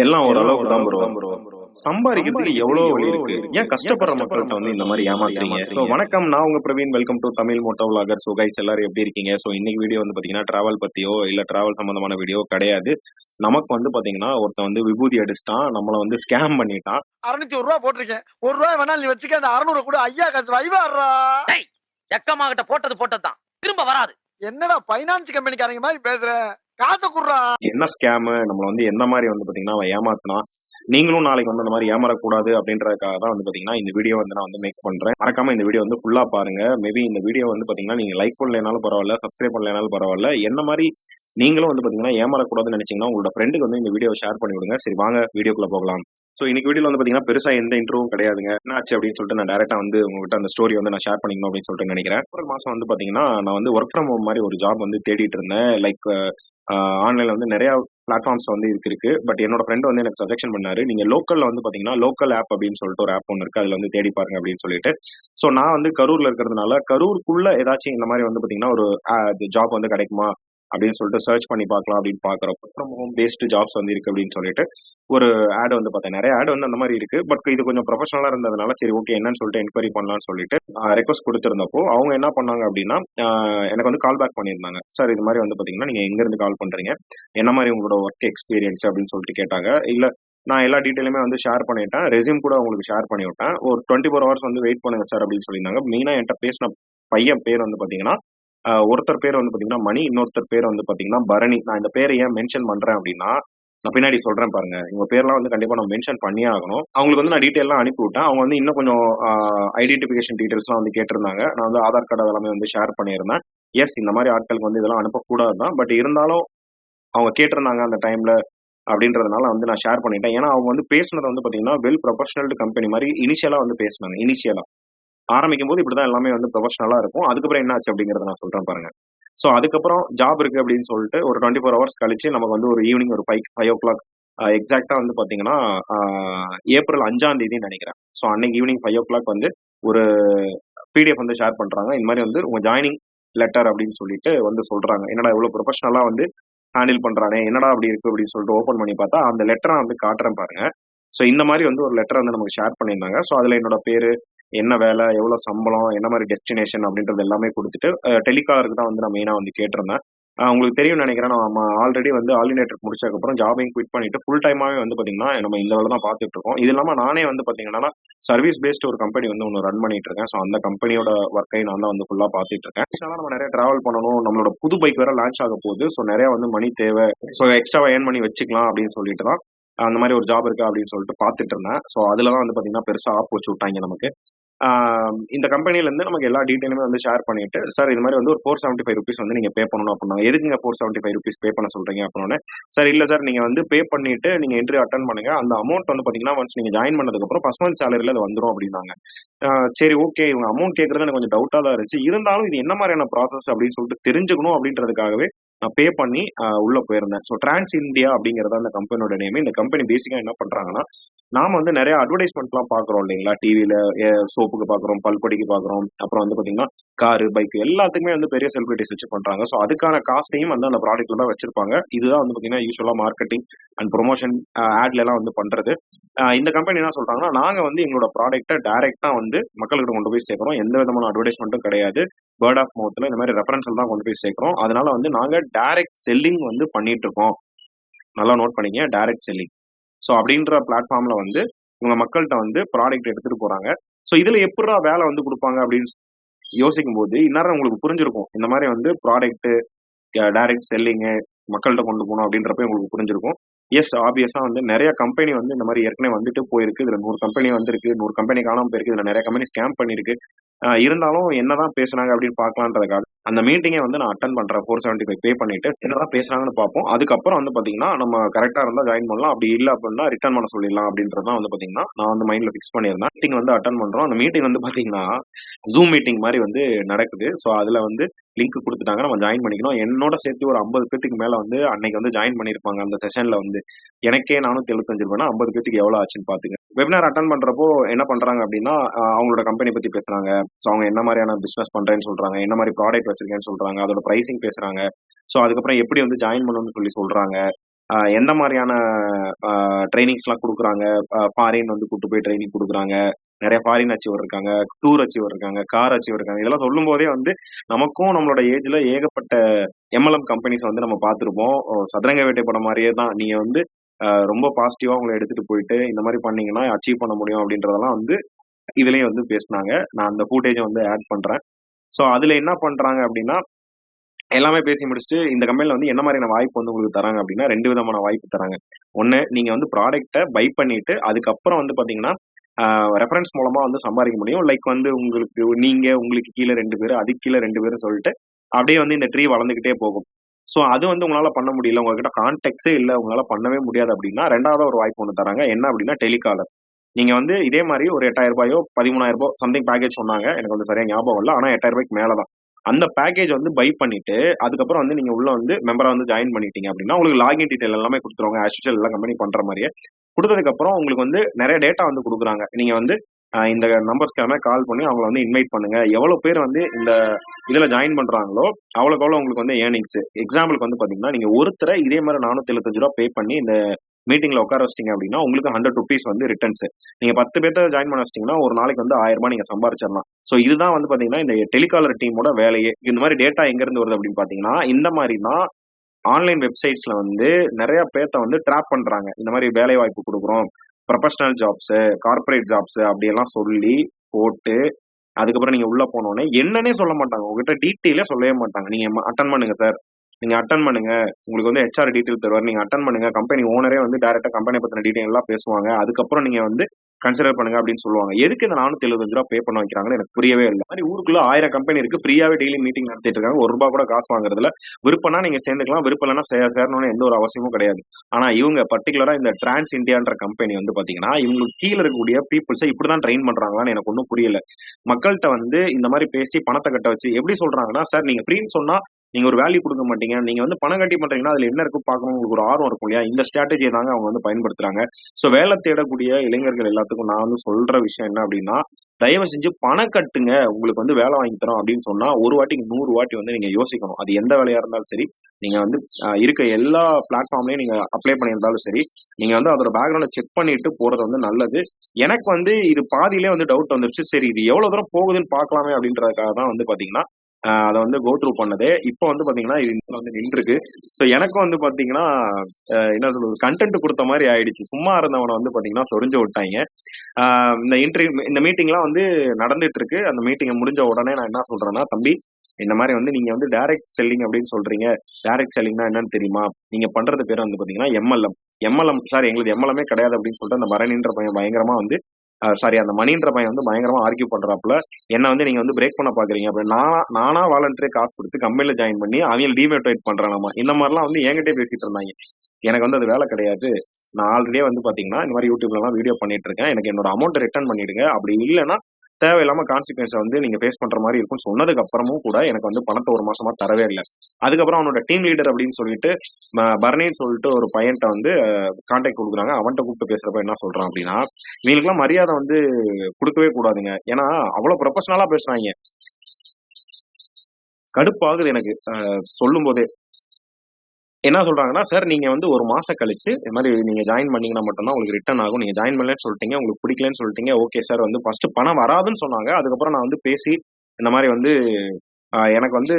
எல்லாம் ஓரளவுக்கு தான் ப்ரோ சம்பாதிக்கிறதுக்கு எவ்வளவு வழி இருக்கு? ஏன் கஷ்டப்படுற மக்கள்கிட்ட வந்து இந்த மாதிரி ஏமாத்துறீங்க? ஸோ வணக்கம். நான் உங்க Praveen. Welcome to Tamil moto vlogger so guys எல்லாரும் எப்படி இருக்கீங்க? ஸோ இன்னைக்கு வீடியோ வந்து பாத்தீங்கன்னா டிராவல் பத்தியோ இல்ல டிராவல் சம்பந்தமான வீடியோ கிடையாது. நமக்கு வந்து பாத்தீங்கன்னா ஒருத்தன் வந்து விபூதி அடிச்சிட்டான். நம்மள வந்து ஸ்கேம் பண்ணிட்டான். அறுநூத்தி ஒரு ரூபா போட்டிருக்கேன். ஒரு ரூபாய் வேணாலும் நீ வச்சுக்க. அந்த அறுநூறு கூட ஐயா காசு வைவாடுறா எக்கமாகிட்ட போட்டது போட்டதுதான். திரும்ப வராது. என்னடா பைனான்ஸ் கம்பெனிக்காரங்க மாதிரி பேசுற? காசை குடுறா. என்ன ஸ்கேம் நம்மள வந்து எந்த மாதிரி வந்து பாத்தீங்கன்னா அவன் ஏமாத்தினா நீங்களும் நாளைக்கு வந்து அந்த மாதிரி ஏமாறக்கூடாது அப்படின்றதுக்காக தான் வந்து பாத்தீங்கன்னா இந்த வீடியோ வந்து நான் வந்து மேக் பண்றேன். மறக்காம இந்த வீடியோ வந்து ஃபுல்லா பாருங்க. மேபி இந்த வீடியோ வந்து பாத்தீங்கன்னா நீங்க லைக் பண்ணலைனாலும் பரவாயில்ல சப்ஸ்கிரைப் பண்ணலனாலும் பரவாயில்ல. என்ன மாதிரி நீங்களும் வந்து பாத்தீங்கன்னா ஏமாறக்கூடாதுன்னு நினைச்சீங்கன்னா உங்களோட ஃப்ரெண்டுக்கு வந்து இந்த வீடியோ ஷேர் பண்ணி விடுங்க. சரி வாங்க வீடியோக்குள்ள போகலாம். ஸோ இன்னைக்கு வீடியோ வந்து பாத்தீங்கன்னா பெருசா எந்த இன்டர்வும் கிடையாதுங்க. என்ன ஆச்சு அப்படின்னு சொல்லிட்டு நான் டேரக்டா வந்து உங்ககிட்ட அந்த ஸ்டோரி வந்து நான் ஷேர் பண்ணிக்கணும் அப்படின்னு சொல்லிட்டு நினைக்கிறேன். ஒரு மாசம் வந்து பாத்தீங்கன்னா நான் வந்து ஒர்க் ஃப்ரம் ஹோம் மாதிரி ஒரு ஜாப் வந்து தேடிட்டு இருந்தேன். லைக் ஆன்லைன்ல வந்து நிறைய பிளாட்ஃபார்ம்ஸ் வந்து இருக்கு இருக்கு. பட் என்னோட ஃப்ரெண்ட் வந்து எனக்கு சஜெக்ஷன் பண்ணாரு நீங்க லோக்கல்ல வந்து பாத்தீங்கன்னா லோக்கல் ஆப் அப்படின்னு சொல்லிட்டு ஒரு ஆப் ஒன்று இருக்கு அதுல வந்து தேடி பாருங்க அப்படின்னு சொல்லிட்டு. ஸோ நான் வந்து கரூர்ல இருக்கிறதுனால கரூருக்குள்ள ஏதாச்சும் இந்த மாதிரி வந்து பாத்தீங்கன்னா ஒரு ஜாப் வந்து கிடைக்குமா? அப்படின்னு சொல்லிட்டு சர்ச் பண்ணி பார்க்கலாம் அப்படின்னு பார்க்குறப்போ ஃப்ரம் ஹோம் பேஸ்டு ஜாப்ஸ் வந்து இருக்கு அப்படின்னு சொல்லிட்டு ஒரு ஆட் வந்து பார்த்தேன். நிறைய ஆட் வந்து அந்த மாதிரி இருக்கு. பட் இது கொஞ்சம் ப்ரொஃபஷனலாக இருந்ததுனால சரி ஓகே என்னன்னு சொல்லிட்டு என்கொயரி பண்ணலாம்னு சொல்லிட்டு ரெக்வஸ்ட் கொடுத்துருந்தப்போ அவங்க என்ன பண்ணாங்க அப்படின்னா எனக்கு வந்து கால் பேக் பண்ணியிருந்தாங்க. சார் இது மாதிரி வந்து பார்த்தீங்கன்னா நீங்கள் எங்கேருந்து கால் பண்ணுறீங்க என்ன மாதிரி உங்களோட ஒர்க் எக்ஸ்பீரியன்ஸ் அப்படின்னு சொல்லிட்டு கேட்டாங்க. இல்லை நான் எல்லா டீட்டெயிலுமே வந்து ஷேர் பண்ணிட்டேன். ரெசியூம் கூட உங்களுக்கு ஷேர் பண்ணி விட்டேன். ஒரு டுவெண்ட்டி ஃபோர் ஹவர்ஸ் வந்து வெயிட் பண்ணுங்க சார் அப்படின்னு சொல்லியிருந்தாங்க. மெயினாக என்கிட்ட பேசின பையன் பேர் வந்து பார்த்தீங்கன்னா ஒருத்தர் பேர் வந்து பார்த்தீங்கன்னா மணி இன்னொருத்தர் பேர் வந்து பார்த்தீங்கன்னா பரணி. நான் இந்த பேரை ஏன் மென்ஷன் பண்ணுறேன் அப்படின்னா நான் பின்னாடி சொல்கிறேன் பாருங்க. இவங்க பேர்லாம் வந்து கண்டிப்பாக நான் மென்ஷன் பண்ணியே ஆகணும். அவங்களுக்கு வந்து நான் டீட்டெயிலாம் அனுப்பி விட்டேன் அவங்க வந்து இன்னும் கொஞ்சம் ஐடென்டிஃபிகேஷன் டீட்டெயில்ஸ்லாம் வந்து கேட்டிருந்தாங்க. நான் வந்து ஆதார் கார்டு அதெல்லாமே வந்து ஷேர் பண்ணியிருந்தேன். எஸ் இந்த மாதிரி ஆட்களுக்கு வந்து இதெல்லாம் அனுப்பக்கூடாது தான் பட் இருந்தாலும் அவங்க கேட்டிருந்தாங்க அந்த டைமில் அப்படின்றதுனால வந்து நான் ஷேர் பண்ணிட்டேன். ஏன்னா அவங்க வந்து பேசுனது வந்து பார்த்தீங்கன்னா வெல் ப்ரொஃபஷனல் கம்பெனி மாதிரி இனிஷியலாக வந்து பேசினாங்க. இனிஷியலாக ஆரம்பிக்கும் போது இப்படிதான் எல்லாமே வந்து ப்ரொஃபஷனலா இருக்கும். அதுக்கப்புறம் என்ன ஆச்சு அப்படிங்கறத நான் சொல்றேன் பாருங்க. ஸோ அதுக்கப்புறம் ஜாப் இருக்கு அப்படின்னு சொல்லிட்டு ஒரு டுவெண்ட்டி ஃபோர் ஹவர்ஸ் கழிச்சு நமக்கு வந்து ஒரு ஈவினிங் ஒரு ஃபைவ் ஃபைவ் ஓ கிளாக் எக்ஸாக்டா வந்து பாத்தீங்கன்னா ஏப்ரல் அஞ்சாம் தேதி நினைக்கிறேன். ஸோ அன்னைக்கு ஈவினிங் ஃபைவ் ஓ கிளாக் வந்து ஒரு பிடிஎஃப் வந்து ஷேர் பண்றாங்க. இந்த மாதிரி வந்து உங்க ஜாயினிங் லெட்டர் அப்படின்னு சொல்லிட்டு வந்து சொல்றாங்க. என்னடா இவ்வளவு ப்ரொஃபஷனலா வந்து ஹேண்டில் பண்றானே? என்னடா அப்படி இருக்கு அப்படின்னு சொல்லிட்டு ஓப்பன் பண்ணி பார்த்தா அந்த லெட்டரை வந்து காட்டுறேன் பாருங்க. ஸோ இந்த மாதிரி வந்து ஒரு லெட்டர் வந்து நமக்கு ஷேர் பண்ணியிருந்தாங்க. ஸோ அதில் என்னோட பேரு என்ன வேலை எவ்வளோ சம்பளம் என்ன மாதிரி டெஸ்டினேஷன் அப்படின்றது எல்லாமே கொடுத்துட்டு டெலிகாலருக்கு தான் வந்து நான் மெயினாக வந்து கேட்டிருந்தேன். உங்களுக்கு தெரியும் நினைக்கிறேன் நம்ம ஆல்ரெடி வந்து ஆல்டினேட்டர் முடிச்சதுக்கப்புறம் ஜாபையும் குவிட் பண்ணிட்டு ஃபுல் டைமாவே வந்து பாத்தீங்கன்னா நம்ம இந்த வேலை தான் பார்த்துட்டு இருக்கோம். இது இல்லாமல் நானே வந்து பாத்தீங்கன்னா சர்வீஸ் பேஸ்ட் ஒரு கம்பெனி வந்து ஒன்று ரன் பண்ணிட்டு இருக்கேன். ஸோ அந்த கம்பெனியோட ஒர்க்கை நான் தான் வந்து ஃபுல்லா பார்த்துட்டு இருக்கேன். அதனால நம்ம நிறைய டிராவல் பண்ணணும். நம்மளோட புது பைக் வேற லான்ச் ஆக போகுது. ஸோ நிறைய வந்து மணி தேவை. ஸோ எக்ஸ்ட்ரா ஏர்ன் பண்ணி வச்சுக்கலாம் அப்படின்னு சொல்லிட்டு தான் அந்த மாதிரி ஒரு ஜாப் இருக்கா அப்படின்னு சொல்லிட்டு பார்த்துட்டு இருந்தேன். ஸோ அதுல தான் வந்து பாத்தீங்கன்னா பெருசா ஆப் வச்சு விட்டாங்க நமக்கு. இந்த கம்பெனில இருந்து நமக்கு எல்லா டீட்டெயிலுமே வந்து ஷேர் பண்ணிட்டு சார் இது மாதிரி வந்து ஒரு ஃபோர் செவன்ட்டி ஃபைவ் ருபீஸ் வந்து நீங்க பே பண்ணணும் அப்படின்னா எதுக்குங்க four seventy five rupees pay பண்ண சொல்றீங்க? அப்படின்னு சார் இல்ல சார் நீங்க வந்து பே பண்ணிட்டு நீங்க என்ட்ரி அட்டன் பண்ணுங்க. அந்த அமௌண்ட் வந்து பாத்தீங்கன்னா ஒன்ஸ் நீங்க ஜாயின் பண்ணதுக்கு அப்புறம் ஃபர்ஸ்ட் மந்த் சேலரியில் அது வந்துடும் அப்படின்னாங்க. சரி ஓகே இவங்க அமௌண்ட் கேட்கறது எனக்கு கொஞ்சம் டவுட்டா தான் இருந்துச்சு. இருந்தாலும் இது என்ன மாதிரியான ப்ராசஸ் அப்படின்னு சொல்லிட்டு தெரிஞ்சுக்கணும் அப்படின்றதுக்காகவே பே பண்ணி உள்ள போயிருந்தேன். ஸோ டிரான்ஸ் இந்தியா அப்படிங்கிறத அந்த கம்பெனியோட நேம் இந்த கம்பெனி பேசிக்காக என்ன பண்றாங்கன்னா நாம வந்து நிறைய அட்வர்டைஸ்மெண்ட்லாம் பாக்குறோம் இல்லைங்களா? டிவியில் சோப்புக்கு பாக்குறோம் பல்பொடிக்கு பாக்குறோம் அப்புறம் வந்து பாத்தீங்கன்னா காரு பைக் எல்லாத்துக்குமே வந்து பெரிய செலிபிரிட்டிஸ் வச்சு பண்றாங்க. ஸோ அதுக்கான காஸ்டையும் வந்து அந்த ப்ராடக்ட்ல தான் வச்சிருப்பாங்க. இதுதான் வந்து பாத்தீங்கன்னா யூஸ்வலா மார்க்கெட்டிங் அண்ட் ப்ரொமோஷன் ஆட்ல எல்லாம் வந்து பண்றது. இந்த கம்பெனி என்ன சொல்றாங்கன்னா நாங்க வந்து எங்களோட ப்ராடக்ட்டை டைரக்டா வந்து மக்கள்கிட்ட கொண்டு போய் சேர்க்கிறோம். எந்த விதமான அட்வர்டைஸ்மெண்ட்டும் கிடையாது. வேர்ட் ஆஃப் மவுத்ல இந்த மாதிரி ரெஃபரன்ஸ்ல தான் கொண்டு போய் சேர்க்கிறோம். அதனால வந்து நாங்க டைரக்ட் செல்லிங் வந்து பண்ணிட்டு இருக்கோம் நல்லா நோட் பண்ணிங்க டைரக்ட் செல்லிங் ஸோ அப்படின்ற பிளாட்ஃபார்ம்ல வந்து உங்க மக்கள்கிட்ட வந்து ப்ராடக்ட் எடுத்துட்டு போறாங்க. ஸோ இதுல எப்படா வேலை வந்து கொடுப்பாங்க அப்படின்னு யோசிக்கும் போது இந்நேரம் உங்களுக்கு புரிஞ்சிருக்கும். இந்த மாதிரி வந்து ப்ராடக்ட் டைரக்ட் செல்லிங்கு மக்கள்கிட்ட கொண்டு போகணும் அப்படின்றப்ப உங்களுக்கு புரிஞ்சிருக்கும். எஸ் ஆப்வியஸா வந்து நிறைய கம்பெனி வந்து இந்த மாதிரி ஏற்கனவே வந்துட்டு போயிருக்கு. இதுல நூறு கம்பெனி வந்திருக்கு. நூறு கம்பெனி காணாம போயிருக்கு. இதுல நிறைய கம்பெனி ஸ்கேம் பண்ணிருக்கு இருந்தாலும் என்னதான் பேசுனாங்க அப்படின்னு பாக்கலான்றதுக்காக அந்த மீட்டிங்கை வந்து நான் அட்டன் பண்றேன். ஃபோர் செவன்டி ஃபைவ் பே பண்ணிட்டு என்னதான் பேசுறாங்கன்னு பார்ப்போம். அதுக்கப்புறம் வந்து பாத்தீங்கன்னா நம்ம கரெக்டா இருந்தா ஜாயின் பண்ணலாம். அப்படி இல்ல அப்படின்னா ரிட்டர்ன் பண்ண சொல்லிடலாம் அப்படின்றதான் வந்து பாத்தீங்கன்னா நான் வந்து மைண்ட்ல ஃபிக்ஸ் பண்ணியிருந்தேன். மீட்டிங் வந்து அட்டன் பண்றோம். அந்த மீட்டிங் வந்து பாத்தீங்கன்னா ஜூம் மீட்டிங் மாதிரி வந்து நடக்குது. ஸோ அதுல வந்து லிங்க் கொடுத்துட்டாங்க நம்ம ஜாயின் பண்ணிக்கணும். என்னோட சேர்த்து ஒரு ஐம்பது பேத்துக்கு மேல வந்து அன்னைக்கு வந்து ஜாயின் பண்ணிருப்பாங்க அந்த செஷன்ல வந்து. எனக்கே நானும் எழுபத்தஞ்சு ரூபாய் ஐம்பது பேத்துக்கு எவ்வளவு ஆச்சுன்னு பாத்துங்க வெபினார் அட்டன் பண்றப்போ என்ன பண்றாங்க அப்படின்னா அவங்களோட கம்பெனி பத்தி பேசுறாங்க. ஸோ அவங்க என்ன மாதிரியான பிசினஸ் பண்றேன்னு சொல்றாங்க. என்ன மாதிரி ப்ராடக்ட் வச்சிருக்கேன்னு சொல்றாங்க. அதோட பிரைசிங் பேசுறாங்க. ஸோ அதுக்கப்புறம் எப்படி வந்து ஜாயின் பண்ணணும்னு சொல்லி சொல்றாங்க. எந்த மாதிரியான ட்ரைனிங்ஸ்லாம் கொடுக்குறாங்க? ஃபாரின் வந்து கூட்டு போய் ட்ரைனிங் கொடுக்குறாங்க. நிறைய ஃபாரின் அச்சீவர் இருக்காங்க. டூர் அச்சீவர் இருக்காங்க. கார் அச்சீவர் இருக்காங்க. இதெல்லாம் சொல்லும்போதே வந்து நமக்கும் நம்மளோட ஏஜ்ல ஏகப்பட்ட எம்எல்எம் கம்பெனிஸ் வந்து நம்ம பார்த்துருப்போம் சதுரங்க வேட்டை படம் மாதிரியே தான். நீங்க வந்து ரொம்ப பாசிட்டிவா உங்களை எடுத்துட்டு போயிட்டு, இந்த மாதிரி பண்ணீங்கன்னா அச்சீவ் பண்ண முடியும் அப்படின்றதெல்லாம் வந்து இதுலயும் வந்து பேசுனாங்க. நான் அந்த ஃபூட்டேஜை வந்து ஆட் பண்றேன். ஸோ அதுல என்ன பண்றாங்க அப்படின்னா, எல்லாமே பேசி முடிச்சுட்டு இந்த கம்பெனில வந்து என்ன மாதிரியான வாய்ப்பு வந்து உங்களுக்கு தராங்க அப்படின்னா, ரெண்டு விதமான வாய்ப்பு தராங்க. ஒன்று நீங்கள் வந்து ப்ராடக்ட்டை பை பண்ணிட்டு, அதுக்கப்புறம் வந்து பார்த்தீங்கன்னா, ரெஃபரன்ஸ் மூலமா வந்து சம்பாதிக்க முடியும். லைக் வந்து உங்களுக்கு நீங்க, உங்களுக்கு கீழே ரெண்டு பேர் அதுக்கு கீழே ரெண்டு பேரும் சொல்லிட்டு, அப்படியே வந்து இந்த ட்ரீ வளர்ந்துகிட்டே போகும். ஸோ அது வந்து உங்களால பண்ண முடியல. உங்ககிட்ட கான்டெக்ட்ஸே இல்லை உங்களால பண்ணவே முடியாது அப்படின்னா, ரெண்டாவது ஒரு வாய்ப்பு ஒன்று தராங்க. என்ன அப்படின்னா டெலிகாலர். நீங்க வந்து இதே மாதிரி ஒரு எட்டாயிரம் ரூபாயோ பதிமூணாயிரம் ரூபாய் சம்திங் பேக்கேஜ் சொன்னாங்க. எனக்கு வந்து சரியா ஞாபகம் இல்லை ஆனால் எட்டாயிரம் ரூபாய்க்கு மேலே தான். அந்த பேக்கேஜ் வந்து பை பண்ணிட்டு, அதுக்கப்புறம் வந்து நீங்க உள்ள வந்து மெம்பரா வந்து ஜாயின் பண்ணிட்டீங்க அப்படின்னா, உங்களுக்கு லாகின் டீட்டெயில் எல்லாமே கொடுத்துருவாங்க ஆஸ் எல்லாம் எல்லா கம்பெனி பண்ற கொடுத்ததுக்கு அப்புறம் உங்களுக்கு வந்து நிறைய டேட்டா வந்து கொடுக்குறாங்க நீங்க வந்து இந்த நம்பர்ஸ்க்கான கால் பண்ணி அவங்கள வந்து இன்வைட் பண்ணுங்க. எவ்வளோ பேர் வந்து இந்த இதுல ஜாயின் பண்றாங்களோ, அவ்வளோக்கு அவ்வளோ உங்களுக்கு வந்து ஏர்னிங்ஸ். எக்ஸாம்பிளுக்கு வந்து பார்த்தீங்கன்னா, நீங்க ஒருத்தரை இதே மாதிரி நானூத்தி ரூ. 475 பே பண்ணி இந்த மீட்டிங்ல உட்கார வச்சிட்டீங்க அப்படின்னா, உங்களுக்கு ஹண்ட்ரட் ருபீஸ் வந்து ரிட்டர்ன்ஸ். நீங்க பத்து பேர்த்த ஜாயின் பண்ண வச்சிட்டீங்கன்னா ஒரு நாளைக்கு வந்து ஆயிரம் ரூபாய் நீங்க சம்பாரிச்சிடலாம். ஸோ இதுதான் வந்து பாத்தீங்கன்னா இந்த டெலிகாலர் டீமோட வேலையே. இந்த மாதிரி டேட்டா எங்கேருந்து வருது அப்படின்னு பார்த்தீங்கன்னா, இந்த மாதிரி தான் ஆன்லைன் வெப்சைட்ஸில் வந்து நிறையா பேத்த வந்து ட்ராப் பண்ணுறாங்க இந்த மாதிரி வேலை வாய்ப்பு கொடுக்குறோம் ப்ரொஃபஷனல் ஜாப்ஸு, கார்ப்பரேட் ஜாப்ஸு அப்படியெல்லாம் சொல்லி போட்டு, அதுக்கப்புறம் நீங்கள் உள்ளே போனோடனே என்னன்னே சொல்ல மாட்டாங்க. உங்ககிட்ட டீட்டெயிலே சொல்லவே மாட்டாங்க. நீங்கள் அட்டன் பண்ணுங்கள் சார். நீங்கள் அட்டன் பண்ணுங்க. உங்களுக்கு வந்து ஹெச்ஆர் டீட்டெயில் தருவார் நீங்கள் அட்டன் பண்ணுங்க. கம்பெனி ஓனரே வந்து டேரெக்டாக கம்பெனி பற்றின டீட்டெயில் எல்லாம் பேசுவாங்க. அதுக்கப்புறம் நீங்கள் வந்து கன்சிடர் பண்ணுங்க அப்படின்னு சொல்லுவாங்க. எதுக்கு இந்த ரூ. 475 பே பண்ண வைக்கிறாங்கன்னு எனக்கு புரியவே இல்லை மாதிரி ஊருக்குள்ள ஆயிரம் கம்பெனி இருக்கு. ஃப்ரீயாவே டெய்லி மீட்டிங் நடத்திட்டு இருக்காங்க. ஒரு ரூபா கூட காசு வாங்குறதுல விருப்பம்னா நீங்க சேர்ந்துக்கலாம். விருப்பம் இல்லைன்னா சேரணும்னு எந்த ஒரு அவசியமும் கிடையாது. ஆனா இவங்க பர்டிகுலரா இந்த டிரான்ஸ் இந்தியான்ற கம்பெனி வந்து பார்த்தீங்கன்னா, இவங்களுக்கு கீழே இருக்கக்கூடிய பீப்புள்ஸை இப்படிதான் ட்ரெயின் பண்றாங்களான்னு எனக்கு ஒன்றும் புரியல. மக்கள்கிட்ட வந்து இந்த மாதிரி பேசி பணத்தை கட்ட வச்சு எப்படி சொல்றாங்கன்னா, சார் நீங்க ஃப்ரீன்னு சொன்னா நீங்க ஒரு வேல்யூ கொடுக்க மாட்டீங்க. நீங்க வந்து பணம் கட்டி பண்றீங்கன்னா, அதுல என்ன இருக்கும் பார்க்கணும்னு உங்களுக்கு ஒரு ஆர்வம் இருக்கும் இல்லையா? இந்த ஸ்ட்ராட்டஜியை தாங்க அவங்க வந்து பயன்படுத்துறாங்க. ஸோ வேலை தேடக்கூடிய இளைஞர்கள் எல்லாத்துக்கும் நான் வந்து சொல்ற விஷயம் என்ன அப்படின்னா, தயவு செஞ்சு பணம் கட்டுங்க. உங்களுக்கு வந்து வேலை வாங்கி தரோம் அப்படின்னு சொன்னா, ஒரு வாட்டிக்கு நூறு வாட்டி வந்து நீங்க யோசிக்கணும். அது எந்த வேலையா இருந்தாலும் சரி, நீங்க வந்து இருக்க எல்லா பிளாட்ஃபார்ம்லயும் நீங்க அப்ளை பண்ணியிருந்தாலும் சரி, நீங்க வந்து அதோட பேக்ரவுண்ட செக் பண்ணிட்டு போறது வந்து நல்லது. எனக்கு வந்து இது பாதியிலே வந்து டவுட் வந்துருச்சு. சரி இது எவ்வளோ தூரம் போகுதுன்னு பார்க்கலாமே அப்படின்றதுக்காக தான் வந்து பார்த்தீங்கன்னா, அதை வந்து கோ த்ரூ பண்ணதே. இப்போ வந்து பாத்தீங்கன்னா இது வந்து நின்றுருக்கு. ஸோ எனக்கும் வந்து பார்த்தீங்கன்னா, என்ன சொல்றது கன்டென்ட் கொடுத்த மாதிரி ஆயிடுச்சு. சும்மா இருந்தவனை வந்து பார்த்தீங்கன்னா, சொரிஞ்சு விட்டாங்க இந்த இன்டர்வியூ இந்த மீட்டிங்லாம் வந்து நடந்துட்டு இருக்கு. அந்த மீட்டிங் முடிஞ்ச உடனே நான் என்ன சொல்றேன்னா, தம்பி இந்த மாதிரி வந்து நீங்க வந்து டைரக்ட் செல்லிங் அப்படின்னு சொல்றீங்க. டைரக்ட் செல்லிங்னா என்னன்னு தெரியுமா? நீங்க பண்றது பேர் வந்து பார்த்தீங்கன்னா, எம்எல்எம். எம்எல்எம் சார் எங்களுக்கு எம்எல்எம்மே கிடையாது அப்படின்னு சொல்லிட்டு அந்த பரணின்ற பையன் பயங்கரமா வந்து சாரி அந்த மணின்ற பையன் வந்து பயங்கரமா ஆர்க்யூ பண்றாப்புல. என்ன வந்து நீங்க வந்து பிரேக் பண்ண பார்க்குறீங்க அப்படி நானா நானா வாலண்டரியா காசு கொடுத்து கம்பெனில ஜாயின் பண்ணி அவங்க டிமோட்டிவேட் பண்றானாமா. இந்த மாதிரிலாம் வந்து என்கிட்டயே பேசிட்டு இருந்தாங்க எனக்கு வந்து அது வேலை கிடையாது. நான் ஆல்ரெடியே வந்து பார்த்தீங்கன்னா, இந்த மாதிரி யூடியூப்லலாம் வீடியோ பண்ணிட்டு இருக்கேன். எனக்கு என்னோட அமௌண்ட் ரிட்டர்ன் பண்ணிடுங்க. அப்படி இல்லைன்னா தேவையில்லாம கான்சிக்வன்ஸை வந்து நீங்க ஃபேஸ் பண்ற மாதிரி இருக்கும்னு சொன்னதுக்கு அப்புறமும் கூட எனக்கு வந்து பணத்தை ஒரு மாசமா தரவே இல்லை அதுக்கப்புறம் அவனோட டீம் லீடர் அப்படின்னு சொல்லிட்டு பர்னின்னு சொல்லிட்டு ஒரு பையன்ட்ட வந்து கான்டாக்ட் கொடுக்குறாங்க அவன்கிட்ட கூப்பிட்டு பேசுறப்ப என்ன சொல்றான் அப்படின்னா, இவங்களுக்கெல்லாம் மரியாதை வந்து கொடுக்கவே கூடாதுங்க. ஏன்னா அவ்வளோ ப்ரொஃபஷனலா பேசுறாங்க கடுப்பாகுது எனக்கு சொல்லும் சொல்லும்போதே. என்ன சொல்றாங்கன்னா, சார் நீங்க வந்து ஒரு மாசம் கழிச்சு இந்த மாதிரி நீங்க ஜாயின் பண்ணீங்கன்னா மட்டும் தான் உங்களுக்கு ரிட்டர்ன் ஆகும். நீங்க ஜாயின் பண்ணலன்னு சொல்லிட்டீங்க. உங்களுக்கு பிடிக்கலன்னு சொல்லிட்டீங்க. ஓகே சார் வந்து ஃபர்ஸ்ட் பணம் வராதுன்னு சொன்னாங்க. அதுக்கப்புறம் நான் வந்து பேசி இந்த மாதிரி வந்து எனக்கு வந்து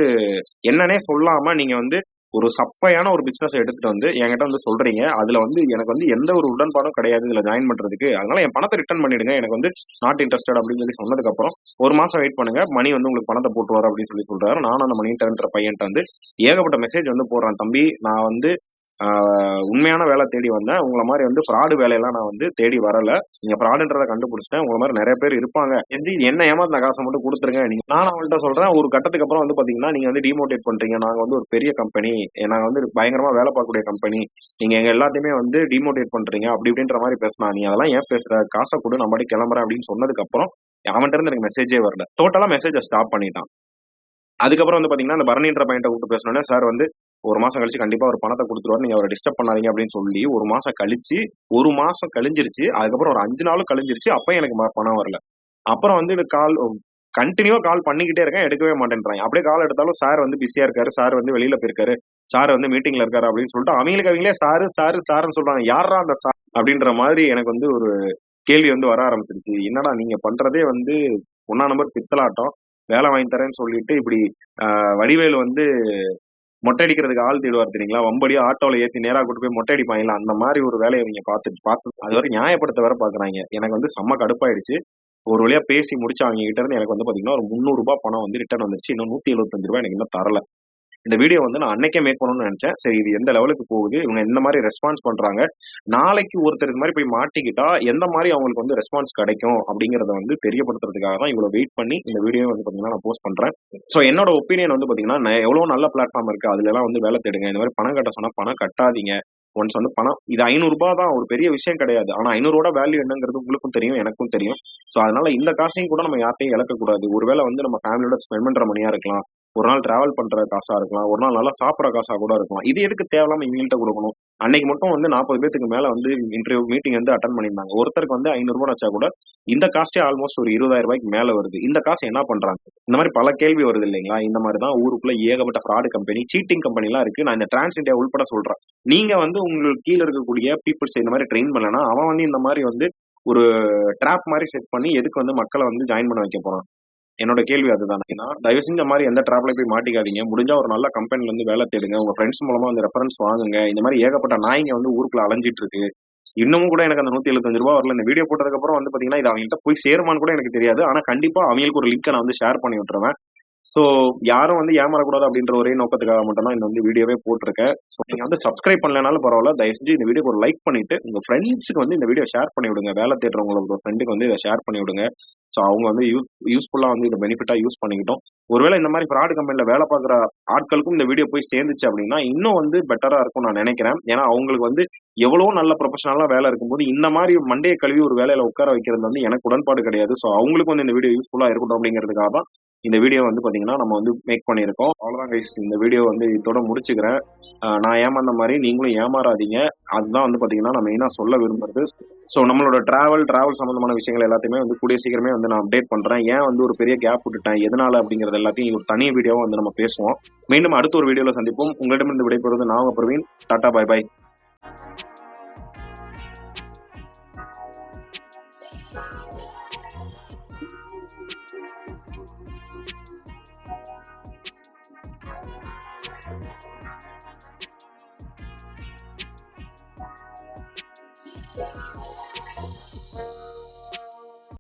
என்னன்னே சொல்லாம நீங்க வந்து ஒரு சப்பையான ஒரு பிசினஸ் எடுத்துட்டு வந்து என்கிட்ட வந்து சொல்றீங்க. அதுல வந்து எனக்கு வந்து எந்த ஒரு உடன்பாடும் கிடையாது இதுல ஜாயின் பண்றதுக்கு. அதனால என் பணத்தை ரிட்டர்ன் பண்ணிடுங்க. எனக்கு வந்து நாட் இன்ட்ரெஸ்டட் அப்படின்னு சொல்லி சொன்னதுக்கப்புறம், 1 மாசம் வெயிட் பண்ணுங்க. மணி வந்து உங்களுக்கு பணத்தை போட்டுருவாரு அப்படின்னு சொல்லி சொல்றாரு. நானும் அந்த மணி மணின்றன்ற பையன்ட்ட வந்து ஏகப்பட்ட மெசேஜ் வந்து போடுறேன். தம்பி நான் வந்து உண்மையான வேலை தேடி வந்தேன். உங்களை மாதிரி வந்து ஃப்ராடு வேலையெல்லாம் நான் வந்து தேடி வரல. நீங்க ஃப்ராடுன்றத கண்டுபிடிச்சிட்டேன் உங்களை மாதிரி நிறைய பேர் இருப்பாங்க. எந்தி என்ன ஏமாத்துன காசை மட்டும் கொடுத்துருங்க நீங்க நான் அவன்ட்ட சொல்றேன். ஒரு கட்டத்துக்கு அப்புறம் வந்து பார்த்தீங்கன்னா, நீங்க வந்து டிமோட்டிவேட் பண்றீங்க. நாங்க வந்து ஒரு பெரிய கம்பெனி. நாங்க வந்து பயங்கரமா வேலை பார்க்கக்கூடிய கம்பெனி. நீங்க எங்க எல்லாத்தையுமே வந்து டிமோட்டிவேட் பண்றீங்க. அப்படி இப்படின்ற மாதிரி பேசினா நீ அதெல்லாம் ஏன் பேசுற? காசை கொடு நம்ம கிளம்புறேன் அப்படின்னு சொன்னதுக்கு அப்புறம், அவன்கிட்ட இருந்து எனக்கு மெசேஜே வரல. டோட்டலா மெசேஜை ஸ்டாப் பண்ணிட்டான். அதுக்கப்புறம் வந்து பார்த்தீங்கன்னா, அந்த பரணின்ற பையன்ட்ட கூப்பிட்டு பேசணும்னா சார் வந்து ஒரு மாசம் கழிச்சு கண்டிப்பா ஒரு பணத்தை கொடுத்துருவாரு. நீங்க அவரை டிஸ்டர்ப் பண்ணாதீங்க அப்படின்னு சொல்லி ஒரு மாசம் கழிச்சு ஒரு மாசம் கழிஞ்சிருச்சு. அதுக்கப்புறம் ஒரு அஞ்சு நாளும் கழிஞ்சிருச்சு. அப்ப எனக்கு பணம் வரல. அப்புறம் வந்து எனக்கு கால் கண்டினியூவா கால் பண்ணிக்கிட்டே இருக்கேன். எடுக்கவே மாட்டேன்றாங்க. அப்படியே கால் எடுத்தாலும் சார் வந்து பிஸியா இருக்காரு. சார் வந்து வெளியில போயிருக்காரு. சார் வந்து மீட்டிங்ல இருக்காரு அப்படின்னு சொல்லிட்டு அவங்களுக்கு அவங்களே சாரு சாரு சாருன்னு சொல்றாங்க. யாரா அந்த சார் அப்படின்ற மாதிரி எனக்கு வந்து ஒரு கேள்வி வந்து வர ஆரம்பிச்சிருச்சு. என்னடா நீங்க பண்றதே வந்து ஒன்னா நம்பர் பித்தலாட்டம். வேலை வாங்கி தரேன்னு சொல்லிட்டு இப்படி வடிவேல் வந்து மொட்டை அடிக்கிறதுக்கு ஆள் தேடுவார் தெரியுங்களா? வம்படியா ஆட்டோல ஏத்தி நேரா கூட்டு போய் மொட்டை அடிப்பாங்களா அந்த மாதிரி ஒரு வேலையை நீங்க பார்த்துட்டு பார்த்து அது வரை நியாயப்படுத்த வேற பாக்குறாங்க எனக்கு வந்து செம்ம கடுப்பாயிடுச்சு. ஒரு வழியா பேசி முடிச்சு அவங்க கிட்ட இருந்து எனக்கு வந்து பாத்தீங்கன்னா ஒரு முந்நூறு ரூபாய் பணம் வந்து ரிட்டர்ன் வந்துருச்சு. இன்னும் நூத்தி எழுபத்தஞ்சு ரூபாய் எனக்கு இன்னும் தரல. இந்த வீடியோ வந்து நான் அன்னைக்கே மேக் பண்ணணும்னு நினைச்சேன். சரி இது எந்த லெவலுக்கு போகுது? இவங்க எந்த மாதிரி ரெஸ்பான்ஸ் பண்றாங்க? நாளைக்கு ஒருத்தர் இது மாதிரி போய் மாட்டிக்கிட்டா எந்த மாதிரி அவங்களுக்கு வந்து ரெஸ்பான்ஸ் கிடைக்கும் அப்படிங்கறத வந்து தெரியப்படுத்துறதுக்காக தான் இவ்வளவு வெயிட் பண்ணி இந்த வீடியோ வந்து பாத்தீங்கன்னா நான் போஸ்ட் பண்றேன். ஸோ என்னோட ஒப்பீனியன் வந்து பாத்தீங்கன்னா எவ்வளவு நல்ல பிளாட்ஃபார்ம் இருக்கு அதுல எல்லாம் வந்து வேலை தேடுங்க. இந்த மாதிரி பணம் கட்ட சொன்னா பணம் கட்டாதீங்க. ஒன்ஸ் வந்து பணம் இது ஐநூறு ரூபாய் தான் ஒரு பெரிய விஷயம் கிடையாது. ஆனா ஐநூறுரூவா வேல்யூ என்னங்கிறது உங்களுக்கும் தெரியும் எனக்கும் தெரியும். ஸோ அதனால இந்த காசையும் கூட நம்ம யார்ட்டையும் இழக்கக்கூடாது. ஒருவேளை வந்து நம்ம ஃபேமிலியோட ஸ்பெண்ட் பண்ற மணியா இருக்கலாம். ஒரு நாள் டிராவல் பண்ற காசா இருக்கலாம். ஒரு நாள் நல்லா சாப்பிட்ற காசா கூட இருக்கலாம். இது எதுக்கு தேவையில்லாம இவங்கள்ட்ட கொடுக்கணும்? அன்னைக்கு மட்டும் வந்து நாற்பது பேத்துக்கு மேல வந்து இன்டர்வியூ மீட்டிங் வந்து அட்டன் பண்ணியிருந்தாங்க. ஒருத்தருக்கு வந்து ஐநூறு ரூபாய் வச்சா கூட இந்த காஸ்டே ஆல்மோஸ்ட் ஒரு இருபதாயிரம் ரூபாய்க்கு மேல வருது. இந்த காசு என்ன பண்றாங்க? இந்த மாதிரி பல கேள்வி வருது இல்லைங்களா? இந்த மாதிரி தான் ஊருக்குள்ள ஏகப்பட்ட ஃப்ராடு கம்பெனி சீட்டிங் கம்பெனி எல்லாம் இருக்கு. நான் இந்த டிரான்ஸ் இந்தியா உள்பட சொல்றேன். நீங்க வந்து உங்களுக்கு கீழே இருக்கக்கூடிய பீப்புள்ஸ் இந்த மாதிரி ட்ரெயின் பண்ணலன்னா அவன் வந்து இந்த மாதிரி வந்து ஒரு ட்ராப் மாதிரி செட் பண்ணி எதுக்கு வந்து மக்களை வந்து ஜாயின் பண்ண வைக்க போறான்? என்னோட கேள்வி அதுதான். ஏன்னா தயவு செஞ்ச மாதிரி எந்த ட்ராப்ல போய் மாட்டிக்காதீங்க. முடிஞ்சா ஒரு நல்ல கம்பெனில இருந்து வேலை தேடுங்க. உங்க ஃப்ரெண்ட்ஸ் மூலமா வந்து ரெஃபரன்ஸ் வாங்குங்க. இந்த மாதிரி ஏகப்பட்ட நாய்ங்க வந்து ஊருக்குள்ள அலைஞ்சிட்டு இருக்கு இன்னமும் கூட எனக்கு அந்த நூத்தி எழுபத்தஞ்சு ரூபா வரல. இந்த வீடியோ போட்டதுக்கு அப்புறம் வந்து பாத்தீங்கன்னா இது அவங்கள்ட்ட போய் சேருமான்னு கூட எனக்கு தெரியாது. ஆனா கண்டிப்பா அவங்களுக்கு ஒரு லிங்க் நான் வந்து ஷேர் பண்ணி விட்டுருவேன். ஸோ யாரும் வந்து ஏமாறக்கூடாது அப்படின்ற ஒரே நோக்கத்துக்காக மட்டும் தான் இந்த வந்து வீடியோவே போட்டிருக்கேன். ஸோ நீங்க வந்து சப்ஸ்கிரைப் பண்ணலனாலும் பரவாயில்ல. தயவு செஞ்சு இந்த வீடியோக்கு ஒரு லைக் பண்ணிட்டு உங்க ஃப்ரெண்ட்ஸுக்கு வந்து இந்த வீடியோ ஷேர் பண்ணி விடுங்க. வேலை தேடுறவங்களோட ஃப்ரெண்டுக்கு வந்து இதை ஷேர் பண்ணி விடுங்க. ஸோ அவங்க வந்து யூஸ் யூஸ்ஃபுல்லா வந்து இதை பெனிஃபிட்டா யூஸ் பண்ணிக்கிட்டோம். ஒருவேளை இந்த மாதிரி ஃப்ராட் கம்பெனியில் வேலை பார்க்குற ஆட்களுக்கும் இந்த வீடியோ போய் சேர்ந்துச்சு அப்படின்னா இன்னும் வந்து பெட்டரா இருக்கும் நான் நினைக்கிறேன். ஏன்னா அவங்களுக்கு வந்து எவ்வளோ நல்ல ப்ரொஃபஷனலா வேலை இருக்கும்போது இந்த மாதிரி மண்டையை கழுவி ஒரு வேலையில உட்கார வைக்கிறது வந்து எனக்கு உடன்பாடு கிடையாது. ஸோ அவங்களுக்கு வந்து இந்த வீடியோ யூஸ்ஃபுல்லா இருக்கட்டும் அப்படிங்கிறதுக்காக தான் இந்த வீடியோ வந்து பார்த்தீங்கன்னா நம்ம வந்து மேக் பண்ணியிருக்கோம். அவ்வளோதான் கைஸ் இந்த வீடியோ வந்து இதோட முடிச்சுக்கிறேன். நான் ஏமாந்த மாதிரி நீங்களும் ஏமாறாதீங்க. அதுதான் வந்து பார்த்தீங்கன்னா நான் மெயினாக சொல்ல விரும்புறது. ஸோ நம்மளோட டிராவல் டிராவல் சம்மந்தமான விஷயங்கள் எல்லாத்தையுமே வந்து கூடிய சீக்கிரமே வந்து நான் அப்டேட் பண்ணுறேன் ஏன் வந்து ஒரு பெரிய கேப் விட்டுட்டேன்? எதனால அப்படிங்கிறது எல்லாத்தையும் ஒரு தனி வீடியோவை வந்து நம்ம பேசுவோம். மீண்டும் அடுத்த ஒரு வீடியோவில் சந்திப்போம். உங்களிடமிருந்து விடைபெறுவது நான் டாட்டா பிரவீன். Tata bye